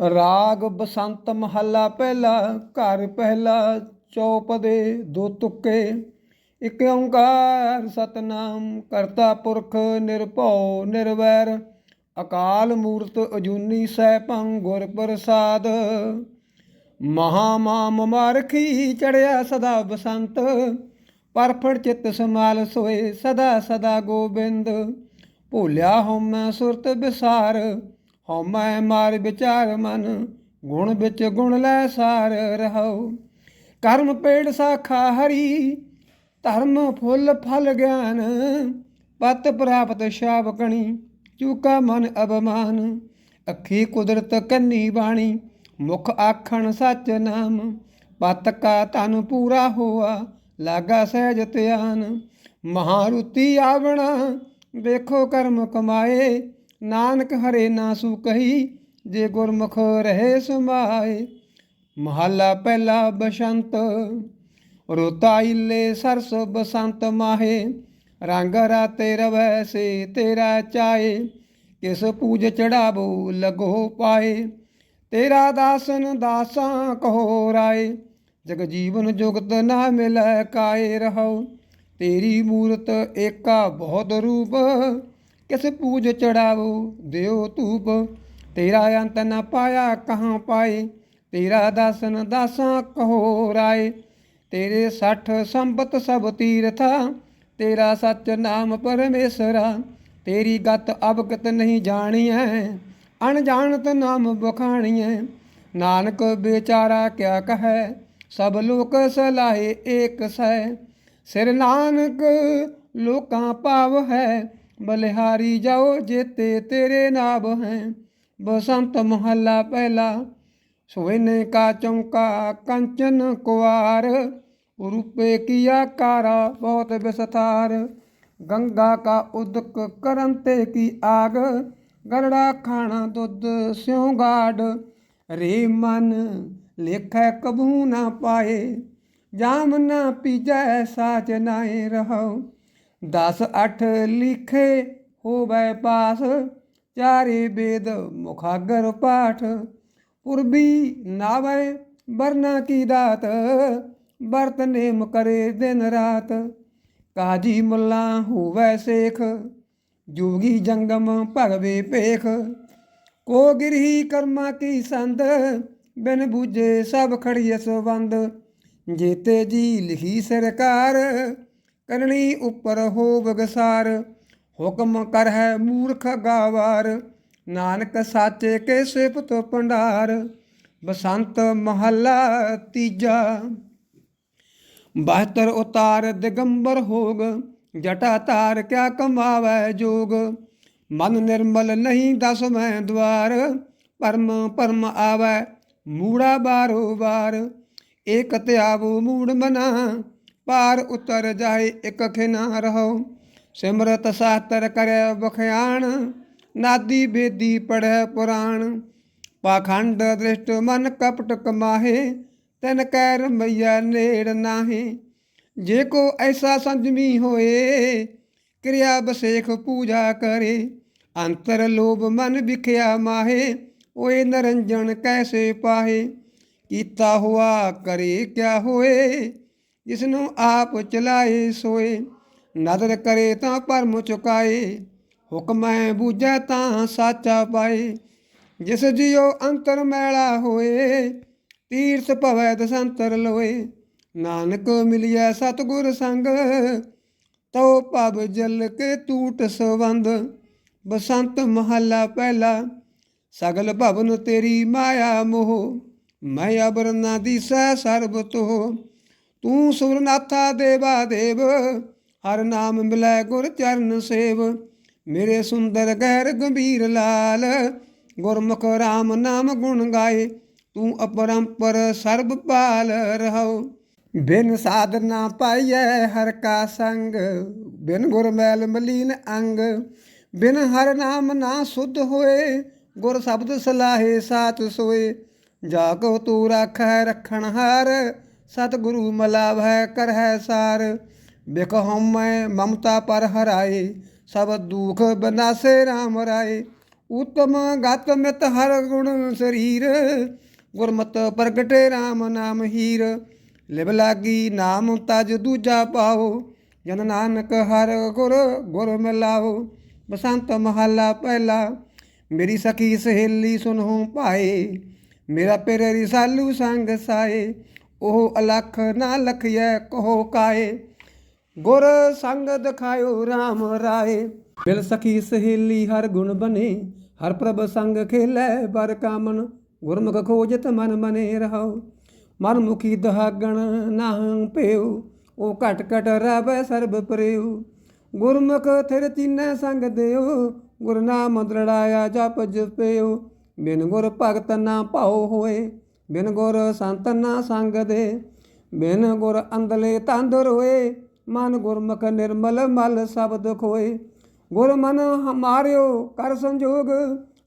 ਰਾਗ ਬਸੰਤ ਮਹੱਲਾ ਪਹਿਲਾ, ਘਰ ਪਹਿਲਾ ਚੌਪਦੇ ਦੋ ਤੁਕੇ। ਇਕ ਓੰਕਾਰ ਸਤਨਾਮ ਕਰਤਾ ਪੁਰਖ ਨਿਰਭਉ ਨਿਰਵੈਰ, ਅਕਾਲ ਮੂਰਤ ਅਜੂਨੀ ਸੈਭੰ ਗੁਰ ਪ੍ਰਸਾਦ। ਮਹਾ ਮਾਮ ਮਾਰਖੀ ਚੜਿਆ ਸਦਾ ਬਸੰਤ, ਪਰਫੜ ਚਿੱਤ ਸਮਾਲ ਸੋਏ ਸਦਾ ਸਦਾ ਗੋਬਿੰਦ। ਭੁੱਲਿਆ ਹਉਮੈ ਸੁਰਤ ਬਿਸਾਰ ਹਉਮੈ ਮਾਰ ਵਿਚਾਰ ਮਨ, ਗੁਣ ਵਿੱਚ ਗੁਣ ਲੈ ਸਾਰ ਰਹੋ ਕਰਮ ਪੇੜ ਸਾਖਾ ਹਰੀ, ਧਰਮ ਫੁੱਲ ਫਲ ਗਿਆਨ। ਪਤ ਪ੍ਰਾਪਤ ਸ਼ਾਵਕਣੀ ਚੂਕਾ ਮਨ ਅਬਮਾਨ ਅੱਖੀ ਕੁਦਰਤ ਕੰਨੀ ਬਾਣੀ, ਮੁਖ ਆਖਣ ਸੱਚ ਨਾਮ। ਪਤ ਕਾ ਤਨ ਪੂਰਾ ਹੋਆ, ਲਾਗਾ ਸਹਿਜ ਧਿਆਨ। ਮਹਾਰੁਤੀ ਆਵਣਾ, ਵੇਖੋ ਕਰਮ ਕਮਾਏ। ਨਾਨਕ ਹਰੇ ਨਾ ਸੂ ਕਹੀ ਜੇ ਗੁਰਮੁਖ ਰਹੇ ਸਮਾਏ ਮਹੱਲਾ ਪਹਿਲਾ ਬਸੰਤ ਰੋਤਾ ਇਲੇ ਸਰਸ ਬਸੰਤ ਮਾਹੇ ਰੰਗ ਰਾਤੇ ਰਵੈ ਸੇ ਤੇਰਾ ਚਾਏ ਕਿਸ ਪੂਜ ਚੜਾਵੋ ਲਗੋ ਪਾਏ ਤੇਰਾ ਦਾਸਨ ਦਾਸਾਂ ਕਹੋ ਰਾਏ ਜਗ ਜੀਵਨ ਜੁਗਤ ਨਾ ਮਿਲੈ ਕਾਏ ਰਹੋ ਤੇਰੀ ਮੂਰਤ ਏਕਾ ਬਹੁਤ ਰੂਪ ਕਿਸ ਪੂਜ ਚੜਾਵੋ? ਦਿਓ ਧੂਪ। ਤੇਰਾ ਅੰਤ ਨ ਪਾਇਆ ਕਹਾਂ ਪਾਏ? ਤੇਰਾ ਦਾਸਨ ਦਾਸਾਂ ਕਹੋ ਰਾਏ? ਤੇਰੇ ਸੱਠ ਸੰਬਤ ਸਭ ਤੀਰਥਾ, ਤੇਰਾ ਸੱਚ ਨਾਮ ਪਰਮੇਸ਼ਰਾ, ਤੇਰੀ ਗਤ ਅਵਗਤ ਨਹੀਂ ਜਾਣੀਐ, ਅਣਜਾਣਤ ਨਾਮ ਬਖਾਣੀਐ ਨਾਨਕ ਵਿਚਾਰਾ ਕਿਆ ਕਹੈ? ਸਭ ਲੋਕ ਸਲਾਹੇ ਏਕ ਸੈ ਸਿਰ ਨਾਨਕ ਲੋਕਾਂ ਪਾਵ ਹੈ। ਬਲਿਹਾਰੀ ਜਾਓ ਜੇਤੇ ਤੇਰੇ ਨਾਮ ਹੈ। ਬਸੰਤ ਮਹੱਲਾ ਪਹਿਲਾ, ਸੋਇਨੇ ਕਾ ਚੌਂਕਾ, ਕੰਚਨ ਕੁਆਰ ਰੂਪੇ ਕੀ ਆਕਾਰਾ ਬਹੁਤ ਵਿਸਥਾਰ। ਗੰਗਾ ਕਾ ਉਦਕ ਕਰਨ ਤੇ ਕੀ ਆਗ, ਗਰੜਾ ਖਾਣਾ ਦੁੱਧ ਸਿਉ ਗਾੜ ਰੇ ਮਨ ਲੇਖੈ ਕਬੂ ਨਾ ਪਾਏ, ਜਾਮ ਨਾ ਪੀਜੈ ਸਾਚ ਨਾਏ ਰਹੋ ਦਸ ਅੱਠ ਲਿਖੇ ਹੋਵੇ ਪਾਸ ਚਾਰੇ ਵੇਦ ਮੁਖਾਗਰ ਪਾਠ। ਪੁਰਬੀ ਨਾਵੇ ਵਰਨਾ ਕੀ ਦਾਤ, ਵਰਤ ਨੇਮ ਕਰੇ ਦਿਨ ਰਾਤ। ਕਾਜੀ ਮੁੱਲਾ ਹੋਵੇ ਸੇਖ, ਜੋਗੀ ਜੰਗਮ ਭਗਵੇ ਪੇਖ ਕੋ ਗਿਰਹੀ ਕਰਮਾ ਕੀ ਸੰਦ, ਬਿਨ ਬੂਝੇ ਸਭ ਖੜੀ ਸਬੰਦ। ਜੇਤੇ ਜੀ ਲਿਖੀ ਸਰਕਾਰ ਕਰਨੀ ਉੱਪਰ ਹੋ ਬਗਸਾਰ ਹੁਕਮ ਕਰ ਹੈ ਮੂਰਖ ਗਾਵਾਰ, ਨਾਨਕ ਸਾਚੇ ਕੇ ਸਿਫਤ ਭੰਡਾਰ, ਬਸੰਤ ਮਹੱਲਾ ਤੀਜਾ। 72 ਉਤਾਰ ਦਿਗੰਬਰ ਹੋਗ, ਜਟਾ ਤਾਰ ਕਿਆ ਕਮਾਵੈ ਜੋਗ, ਮਨ ਨਿਰਮਲ ਨਹੀਂ ਦਸ ਮੈਂ ਦਵਾਰ, ਪਰਮ ਪਰਮ ਆਵੈ ਮੂੜਾ ਬਾਰੋ ਬਾਰ ਏਕ ਧਿਆਵੋ ਮੂੜ ਮਨਾ ਪਾਰ ਉਤਰ ਜਾਏ ਇਕ ਖਿਨਾ ਰਹੋ। ਸਿਮਰਤ ਸਾਤਰ ਕਰੈ ਬਖਿਆਣ, ਨਾਦੀ ਬੇਦੀ ਪੜੈ ਪੁਰਾਣ। ਪਾਖੰਡ ਦ੍ਰਿਸ਼ਟ ਮਨ ਕਪਟ ਕਮਾਹੇ, ਤਨ ਕੈ ਰਮਈਆ ਨੇੜ ਨਾਹੀ। ਜੇ ਕੋ ਐਸਾ ਸੰਜਮੀ ਹੋਏ, ਕਿਰਿਆ ਬਸੇਖ ਪੂਜਾ ਕਰੇ। ਅੰਤਰ ਲੋਭ ਮਨ ਵਿਖਿਆ ਮਾਹੇ, ਓਏ ਨਰੰਜਨ ਕੈਸੇ ਪਾਹੇ। ਕੀਤਾ ਹੁਆ ਕਰੇ ਕਿਆ ਹੋਏ ਜਿਸ ਨੂੰ ਆਪ ਚਲਾਏ ਸੋਏ। ਨਦਰ ਕਰੇ ਤਾਂ ਪਰਮ ਚੁਕਾਏ। ਹੁਕਮੈ ਬੂਝੈ ਤਾਂ ਸਾਚਾ ਪਾਏ। ਜਿਸ ਜਿਉ ਅੰਤਰ ਮੈਲਾ ਹੋਏ, ਤੀਰਥ ਭਵੈ ਦਸੰਤਰ ਲੋਏ। ਨਾਨਕ ਮਿਲਿਆ ਸਤਗੁਰ ਸੰਗ, ਤਉ ਪਬ ਜਲ ਕੇ ਟੂਟ ਸਵੰਦ। ਬਸੰਤ ਮਹੱਲਾ ਪਹਿਲਾ, ਸਗਲ ਭਵਨ ਤੇਰੀ ਮਾਇਆ ਮੋਹ। ਮੈਂ ਅਬਰ ਨਾ ਦਿਸੈ ਸਰਬ ਤੋ ਤੂੰ ਸੁਰਨਾਥਾ ਦੇਵਾ ਦੇਵ, ਹਰ ਨਾਮ ਮਿਲੈ ਗੁਰ ਚਰਨ ਸੇਵ। ਮੇਰੇ ਸੁੰਦਰ ਗਹਿਰ ਗੰਭੀਰ ਲਾਲ, ਗੁਰਮੁਖ RAM ਨਾਮ ਗੁਣ ਗਾਏ, ਤੂੰ ਅਪਰੰਪਰ ਸਰਬ ਪਾਲ ਰਹੋ ਬਿਨ ਸਾਧਨਾ ਪਾਈਐ ਹਰ ਕਾ ਸੰਗ, ਬਿਨ ਗੁਰ ਮੈਲ ਮਲੀਨ ਅੰਗ। ਬਿਨ ਹਰ ਨਾਮ ਨਾ ਸੁਧ ਹੋਏ, ਗੁਰ ਸ਼ਬਦ ਸਲਾਹੇ ਸਾਚ ਸੋਏ। ਜਾ ਕੋ ਤੂੰ ਰਾਖੈ ਰਖਣ ਹਾਰ ਸਤਿਗੁਰੂ ਮਲਾਵੈ ਕਰਹਿ ਸਾਰ ਬਿਕ ਮੈਂ ਮਮਤਾ ਪਰ ਹਰਾਏ, ਸਭ ਦੁਖ ਬਨਾਸੇ RAM ਰਾਏ। ਉਤਮ ਗਤ ਮਿਤ ਹਰ ਗੁਣ ਸਰੀਰ, ਗੁਰਮਤ ਪ੍ਰਗਟੇ RAM ਨਾਮ ਹੀਰ। ਲਿਵ ਲਾਗੀ ਨਾਮ ਤਜ ਦੂਜਾ ਪਾਓ, ਜਨ ਨਾਨਕ ਹਰ ਗੁਰ ਗੁਰ ਮਿਲਾਓ। ਬਸੰਤ ਮਹੱਲਾ ਪਹਿਲਾ, ਮੇਰੀ ਸਖੀ ਸਹੇਲੀ ਸੁਨਹੁ ਪਾਏ। ਮੇਰਾ ਪਿਰ ਰਿਸਾਲੂ ਸੰਗ ਸਾਏ। ਉਹ ਅਲਖ ਨਾ ਲਖਿਐ, ਕਹੋ ਕਾਏ? ਗੁਰ ਸੰਗ ਦਿਖਾਇਓ RAM ਰਾਏ। ਮਿਲ ਸਖੀ ਸਹੇਲੀ ਹਰ ਗੁਣ ਬਨੇ ਹਰ ਪ੍ਰਭ ਸੰਗ ਖੇਲੇ ਬਰ ਕਾਮਨ। ਗੁਰਮੁਖ ਖੋਜਤ ਮਨ ਮਨੇ ਰਹਾਉ, ਮਨ ਮੁਖੀ ਦਹਾਗਣ ਨਾਹੰ ਪਿਉ। ਉਹ ਘਟ ਘਟ ਰਵੈ ਸਰਬ ਪ੍ਰਿਉ। ਗੁਰਮੁਖ ਥਿਰ ਤੀਨੈ ਸੰਗ ਦਿਓ, ਗੁਰ ਨਾਮ ਦ੍ਰਿੜਾਇਆ ਜਪ ਜਪਿਓ ਬਿਨ ਗੁਰ ਭਗਤ ਨਾ ਭਾਉ ਹੋਏ ਬਿਨ ਗੁਰ ਸੰਤ ਨਾ ਸੰਗ ਦੇ ਬਿਨ ਗੁਰ ਅੰਦਲੇ ਤੰਦ ਰੋਏ ਮਨ ਗੁਰਮੁਖ ਨਿਰਮਲ ਮਲ ਸ਼ਬਦ ਖੋਏ। ਗੁਰ ਮਨ ਹਮਾਰਿਓ ਕਰ ਸੰਜੋਗ,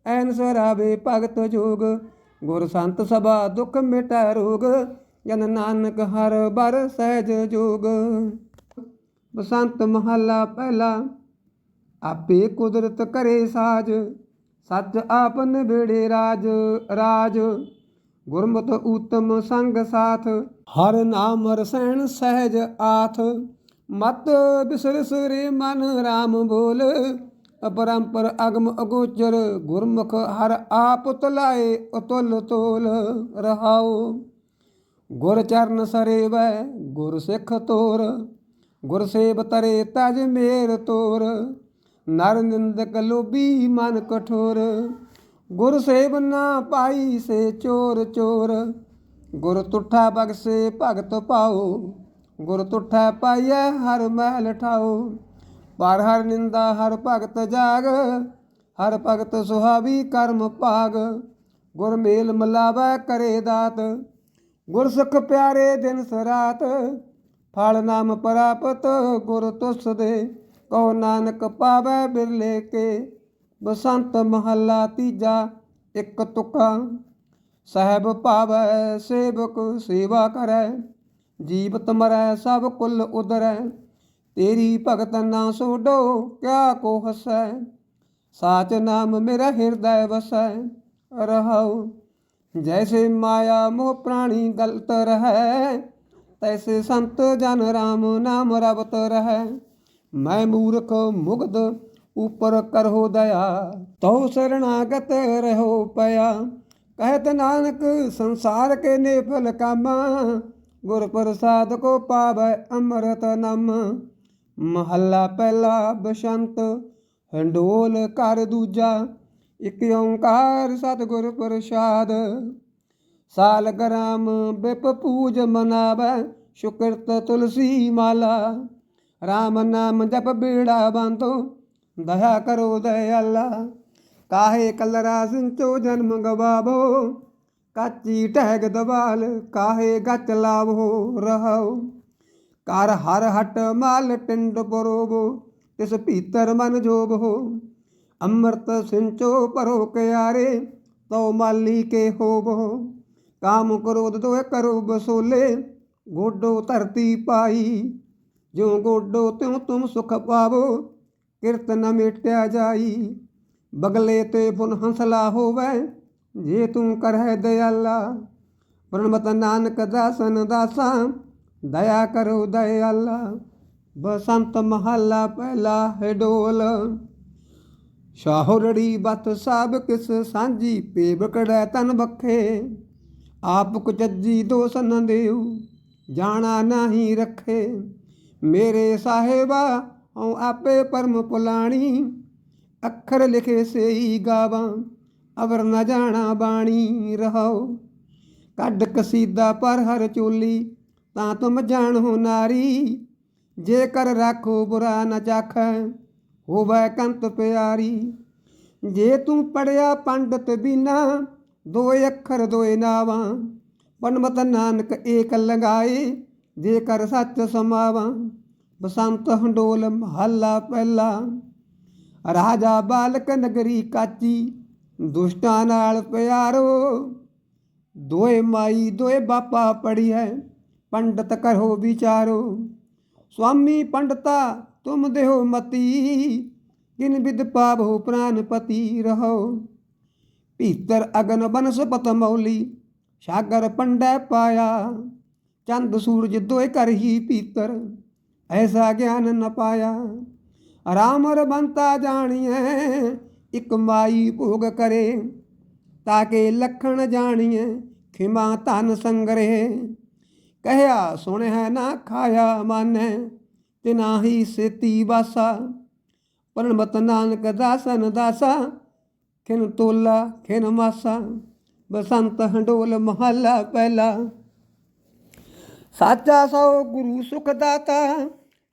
ਐਨ ਸਰਾਵੇ ਭਗਤ ਜੋਗ। ਗੁਰ ਸੰਤ ਸਭਾ ਦੁਖ ਮਿਟੈ ਰੋਗ, ਜਨ ਨਾਨਕ ਹਰ ਬਰ ਸਹਿਜ ਜੋਗ। ਬਸੰਤ ਮਹੱਲਾ ਪਹਿਲਾ, ਆਪੇ ਕੁਦਰਤ ਕਰੇ ਸਾਜ, ਸੱਚ ਆਪਨ ਬੇੜੇ ਰਾਜ ਰਾਜ। ਗੁਰਮਤਿ ਊਤਮ ਸੰਗ ਸਾਥ, ਹਰ ਨਾਮ ਰਸੈਣ ਸਹਿਜ ਆਥ। ਮਤ ਬਿਸਰ ਸਰੇ ਮਨ RAM ਬੋਲ, ਅਪਰੰਪਰ ਅਗਮ ਅਗੋਚਰ, ਗੁਰਮੁਖ ਹਰ ਆਪ ਤੁਲਾਏ, ਅਤੁਲ ਤੋਲ ਰਹਾਓ ਗੁਰ ਚਰਨ ਸਰੇਵੈ, ਗੁਰ ਸਿੱਖ ਤੋਰ, ਗੁਰ ਸੇਵ ਤਰੇ ਤਜ ਮੇਰ ਤੋਰ। ਨਰ ਨਿੰਦਕ ਲੋਭੀ ਮਨ ਕਠੋਰ ਗੁਰ ਸੇਵ ਨਾ ਪਾਈ ਸੇ ਚੋਰ ਚੋਰ। ਗੁਰ ਤੁਠਾ ਬਗਸੇ ਭਗਤ ਪਾਓ ਗੁਰ ਤੁਠਾ ਪਾਈਐ ਹਰ ਮਹਿਲ ਠਾਓ ਪਰ ਹਰ ਨਿੰਦਾ ਹਰ ਭਗਤ ਜਾਗ। ਹਰ ਭਗਤ ਸੁਹਾਵੀ ਕਰਮ ਭਾਗ। ਗੁਰ ਮੇਲ ਮਲਾਵੈ ਕਰੇ ਦਾਤ। ਗੁਰ ਸੁਖ ਪਿਆਰੇ ਦਿਨ ਸਰਾਤ। ਫਲ ਨਾਮ ਪ੍ਰਾਪਤ ਗੁਰ ਤੁਸ ਦੇ ਕਉ ਨਾਨਕ ਪਾਵੈ ਬਿਰਲੇ ਕੇ। ਬਸੰਤ ਮਹੱਲਾ ਤੀਜਾ, ਇੱਕ ਤੁਕਾ। ਸਹਿਬ ਭਾਵੈ, ਸੇਵਕ ਸੇਵਾ ਕਰੈ, ਜੀਵਤ ਮਰੈ, ਸਭ ਕੁਲ ਉਦਰੈ। ਤੇਰੀ ਭਗਤ ਨਾ ਸੋਡੋ, ਕਿਆ ਕੋ ਹਸੈ। ਸਾਚ ਨਾਮ ਮੇਰਾ ਹਿਰਦੈ ਵਸੈ, ਰਹਾਉ। ਜੈਸੇ ਮਾਇਆ ਮੋਹ ਪ੍ਰਾਣੀ ਗਲਤ ਰਹੈ, ਤੈਸੇ ਸੰਤ ਜਨ ਰਾਮ ਨਾਮ ਰਵਤ ਰਹੈ। ਮੈਂ ਮੂਰਖ ਮੁਗਧ ਉਪਰ ਕਰੋ ਦਇਆ, ਤਉ ਸਰਣਾਗਤ ਰਹੋ ਪਿਆ। ਕਹਿਤ ਨਾਨਕ, ਸੰਸਾਰ ਕੇ ਨੇਫਲ ਕਾਮਾ, ਗੁਰ ਪ੍ਰਸਾਦ ਕੋ ਪਾਵੈ ਅੰਮ੍ਰਿਤ ਨਮ। ਮਹੱਲਾ ਪਹਿਲਾ ਬਸੰਤ, ਹੰਡੋਲ ਘਰ ਦੂਜਾ, ਇਕ ਓੰਕਾਰ ਸਤਿਗੁਰ ਪ੍ਰਸਾਦ। ਸਾਲ ਗ੍ਰਾਮ ਬਿਪ ਪੂਜ ਮਨਾਵੈ, ਸ਼ੁਕਰਤ ਤੁਲਸੀ ਮਾਲਾ। RAM ਨਾਮ ਜਪ ਬੀੜਾ ਬੰਦੋ ਦਇਆ ਕਰੋ ਦਇਆਲਾ, ਕਾਹੇ ਕਲਰਾ ਸਿੰਚੋ ਜਨਮ ਗਵਾਵੋ, ਕਾਚੀ ਟਹਿਗ ਦਵਾਲ, ਕਾਹੇ ਗੱਚ ਲਾਵੋ ਰਹਾਉ ਕਰ ਹਰ ਹਟ ਮਾਲ ਟਿੰਡ ਪਰੋਬੋ ਤਿਸ ਭੀਤਰ ਮਨ ਜੋਬੋ ਅੰਮ੍ਰਿਤ ਸਿੰਚੋ ਪਰੋ ਕਿਆਰੇ, ਤਉ ਮਾਲੀ ਕੇ ਹੋਬੋ ਕਾਮ ਕ੍ਰੋਧ ਦੋਇ ਕਰੋ ਬਸੋਲੇ ਗੋਡੋ ਧਰਤੀ ਪਾਈ। ਜਿਉ ਗੋਡੋ ਤਿਉ ਤੁਮ ਸੁਖ ਪਾਵੋ ਕਿਰਤ ਨ ਮੇਟਿਆ ਜਾਈ। ਬਗਲੇ ਤੇ ਪੁਨ ਹੰਸਲਾ ਹੋਵੇ, ਜੇ ਤੂੰ ਕਰਹਿ ਦਇਆਲਾ ਪ੍ਰਣਮਤ ਨਾਨਕ ਦਾਸਨ ਦਾਸਾ, ਦਇਆ ਕਰੋ ਦਇਆਲਾ ਬਸੰਤ ਮਹੱਲਾ ਪਹਿਲਾ ਹੈ ਡੋਲ। ਸ਼ਾਹਰੜੀ ਬਤ ਸਭ ਕਿਸ ਸਾਂਝੀ, ਪੇਬ ਕੜੈ ਤਨ ਬਖੇ। ਆਪ ਕੁਚੱਜੀ ਦੋਸ ਨ ਦੇਉ ਜਾਣਾ ਨਹੀਂ ਰੱਖੇ। ਮੇਰੇ ਸਾਹਿਬਾ ਹਉ ਆਪੇ ਪਰਮ ਪੁਲਾਣੀ, ਅੱਖਰ ਲਿਖੇ ਸੇਈ ਗਾਵਾਂ, ਅਵਰ ਨਾ ਜਾਣਾ ਬਾਣੀ ਰਹਾਉ। ਕੱਢ ਕਸੀਦਾ ਪਰ ਹਰ ਚੋਲੀ, ਤਾਂ ਤੁਮ ਜਾਣੋ ਨਾਰੀ। ਜੇਕਰ ਰੱਖੋ ਬੁਰਾ ਨਾ ਚਾਖੈ, ਹੋਵੈ ਕੰਤ ਪਿਆਰੀ। ਜੇ ਤੂੰ ਪੜਿਆ ਪੰਡਤ ਬਿਨਾ, ਦੋਏ ਅੱਖਰ ਦੋਏ ਨਾਵਾਂ। ਪਨਮਤ ਨਾਨਕ ਏਕ ਲਗਾਏ ਜੇਕਰ ਸੱਚ ਸਮਾਵਾਂ। ਬਸੰਤ ਹੰਡੋਲ ਮਹੱਲਾ ਪਹਿਲਾ ਰਾਜਾ ਬਾਲਕ ਨਗਰੀ ਕਾਚੀ ਦੁਸ਼ਟਾਂ ਨਾਲ ਪਿਆਰੋ ਦੋਏ ਮਾਈ ਦੋਏ ਬਾਪਾ ਪੜੀਐ ਪੰਡਤ ਕਰੋ ਵਿਚਾਰੋ ਸੁਆਮੀ ਪੰਡਤਾ ਤੁਮ ਦੇਹੋ ਮਤੀ ਕਿਨ ਵਿਦ ਪਾਵੋ ਪ੍ਰਾਨਪਤੀ ਰਹੋ ਭੀਤਰ ਅਗਨ ਬਨਸਪਤ ਮੌਲੀ ਸਾਗਰ ਪੰਡੈ ਪਾਇਆ ਚੰਦ ਸੂਰਜ ਦੋਇ ਕਰ ਹੀ ਭੀਤਰ ਐਸਾ ਗਿਆਨ ਨ ਪਾਇਆ। ਰਾਮ ਰਬੰਤਾ ਜਾਣੀਐ, ਇਕ ਮਾਈ ਭੋਗ ਕਰੇ ਤਾਕੇ ਲਖਣ ਜਾਣੀਐ, ਖਿਮਾ ਧਨ ਸੰਗਰੇ। ਕਹਿਆ ਸੁਣਿਆ ਨਾ ਖਾਇਆ ਮਾਨੈ, ਤੇ ਨਾ ਹੀ ਸੇਤੀ ਵਾਸਾ। ਪਰਮਤ ਨਾਨਕ ਦਾਸਨ ਦਾਸਾ, ਖਿਨ ਤੋਲਾ, ਖਿਨ ਮਾਸਾ। ਬਸੰਤ ਹੰਡੋਲ ਮਹੱਲਾ ਪਹਿਲਾ। ਸਾਚਾ ਸੋ ਗੁਰੂ ਸੁਖ ਦਾਤਾ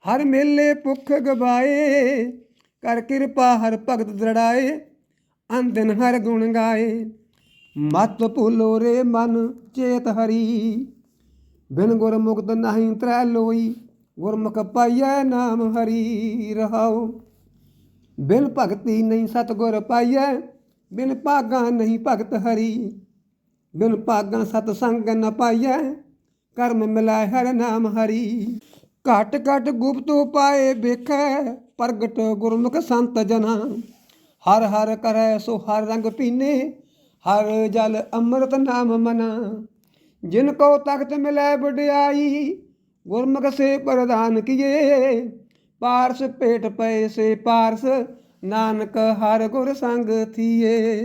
ਹਰ ਮੇਲੇ ਭੁੱਖ ਗਵਾਏ, ਕਰ ਕਿਰਪਾ ਹਰ ਭਗਤ ਦੜਾਏ ਅੰਦਨ ਹਰ ਗੁਣ ਗਾਏ। ਮਤ ਭੁਲੋ ਰੇ ਮਨ ਚੇਤ ਹਰੀ, ਬਿਨ ਗੁਰ ਮੁਕਤ ਨਹੀਂ ਤਰੈ ਲੋਈ, ਗੁਰਮੁਖ ਪਾਈਐ ਨਾਮ ਹਰੀ ਰਹਾਉ। ਬਿਨ ਭਗਤੀ ਨਹੀਂ ਸਤਗੁਰ ਪਾਈਐ, ਬਿਨ ਭਾਗਾ ਨਹੀਂ ਭਗਤ ਹਰੀ। ਬਿਨ ਭਾਗਾ ਸਤ ਸੰਗ ਨ ਪਾਈਐ, ਕਰਮ ਮਿਲਾਇ ਹਰ ਨਾਮ ਹਰੀ। ਘਟ ਘਟ ਗੁਪਤ ਉਪਾਏ ਵੇਖੈ, ਪ੍ਰਗਟ ਗੁਰਮੁਖ ਸੰਤ ਜਨਾ। ਹਰ ਹਰ ਕਰੈ ਸੋ ਹਰ ਰੰਗ ਪੀਨੇ, ਹਰ ਜਲ ਅੰਮ੍ਰਿਤ ਨਾਮ ਮਨਾ। ਜਿਨ ਕੋ ਤਖਤ ਮਿਲੈ ਵਡਿਆਈ, ਗੁਰਮੁਖ ਸੇ ਪ੍ਰਦਾਨ ਕੀਏ। ਪਾਰਸ ਪੇਟ ਪਏ ਸੇ ਪਾਰਸ, ਨਾਨਕ ਹਰ ਗੁਰ ਸੰਗ ਥੀਏ।